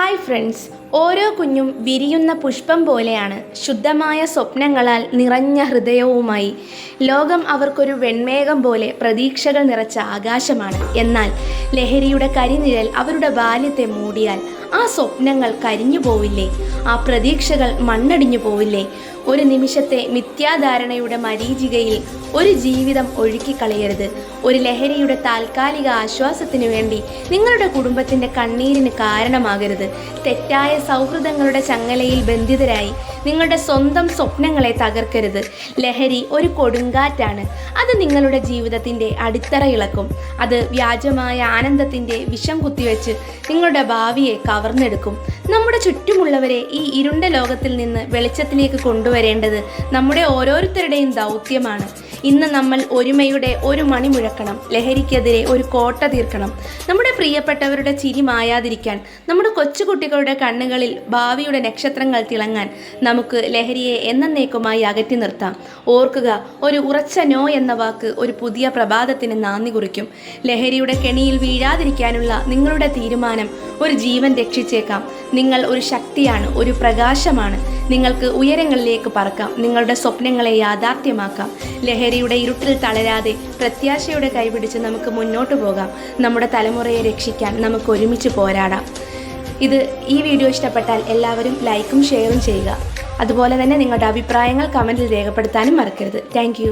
Hi friends ഓരോ കുഞ്ഞും വിരിയുന്ന പുഷ്പം പോലെയാണ് ശുദ്ധമായ സ്വപ്നങ്ങളാൽ നിറഞ്ഞ ഹൃദയവുമായി. ലോകം അവർക്കൊരു വെൺമേഘം പോലെ പ്രതീക്ഷകൾ നിറച്ച ആകാശമാണ്. എന്നാൽ ലഹരിയുടെ കരിനിഴൽ അവരുടെ ബാല്യത്തെ മൂടിയാൽ ആ സ്വപ്നങ്ങൾ കരിഞ്ഞു പോവില്ലേ? ആ പ്രതീക്ഷകൾ മണ്ണടിഞ്ഞു പോവില്ലേ? ഒരു നിമിഷത്തെ മിഥ്യാധാരണയുടെ മരീചികയിൽ ഒരു ജീവിതം ഒഴുക്കിക്കളയരുത്. ഒരു ലഹരിയുടെ താൽക്കാലിക ആശ്വാസത്തിനു വേണ്ടി നിങ്ങളുടെ കുടുംബത്തിന്റെ കണ്ണീരിന് കാരണമാകരുത്. തെറ്റായ സൗഹൃദങ്ങളുടെ ചങ്ങലയിൽ ബന്ധിതരായി നിങ്ങളുടെ സ്വന്തം സ്വപ്നങ്ങളെ തകർക്കരുത്. ലഹരി ഒരു കൊടുങ്കാറ്റാണ്. അത് നിങ്ങളുടെ ജീവിതത്തിന്റെ അടിത്തറ ഇളക്കും. അത് വ്യാജമായ ആനന്ദത്തിന്റെ വിഷം കുത്തിവെച്ച് നിങ്ങളുടെ ഭാവിയെ കവർന്നെടുക്കും നമ്മുടെ ചുറ്റുമുള്ളവരെ ഈ ഇരുണ്ട ലോകത്തിൽ നിന്ന് വെളിച്ചത്തിലേക്ക് കൊണ്ടുവരേണ്ടത് നമ്മുടെ ഓരോരുത്തരുടെയും ദൗത്യമാണ്. ഇന്ന് നമ്മൾ ഒരുമയുടെ ഒരു മണി മുഴക്കണം. ലഹരിക്കെതിരെ ഒരു കോട്ട തീർക്കണം. നമ്മുടെ പ്രിയപ്പെട്ടവരുടെ ചിരി മായാതിരിക്കാൻ നമ്മുടെ കൊച്ചുകുട്ടികളുടെ കണ്ണുകളിൽ ഭാവിയുടെ നക്ഷത്രങ്ങൾ തിളങ്ങാൻ നമുക്ക് ലഹരിയെ എന്നേക്കുമായി അകറ്റി നിർത്താം. ഓർക്കുക ഒരു ഉറച്ച നോ എന്ന വാക്ക് ഒരു പുതിയ പ്രഭാതത്തിന് നാന്ദി കുറിക്കും. ലഹരിയുടെ കെണിയിൽ വീഴാതിരിക്കാനുള്ള നിങ്ങളുടെ തീരുമാനം ഒരു ജീവൻ രക്ഷിച്ചേക്കാം. നിങ്ങൾ ഒരു ശക്തിയാണ് ഒരു പ്രകാശമാണ്. നിങ്ങൾക്ക് ഉയരങ്ങളിലേക്ക് പറക്കാം നിങ്ങളുടെ സ്വപ്നങ്ങളെ യാഥാർത്ഥ്യമാക്കാം. ലഹരിയുടെ ഇരുട്ടിൽ തളരാതെ പ്രത്യാശയുടെ കൈപിടിച്ച് നമുക്ക് മുന്നോട്ട് പോകാം നമ്മുടെ തലമുറയെ രക്ഷിക്കാൻ നമുക്ക് ഒരുമിച്ച് പോരാടാം. ഇത് ഈ വീഡിയോ ഇഷ്ടപ്പെട്ടാൽ എല്ലാവരും ലൈക്കും ഷെയറും ചെയ്യുക. അതുപോലെ തന്നെ നിങ്ങളുടെ അഭിപ്രായങ്ങൾ കമന്റിൽ രേഖപ്പെടുത്താനും മറക്കരുത്. താങ്ക്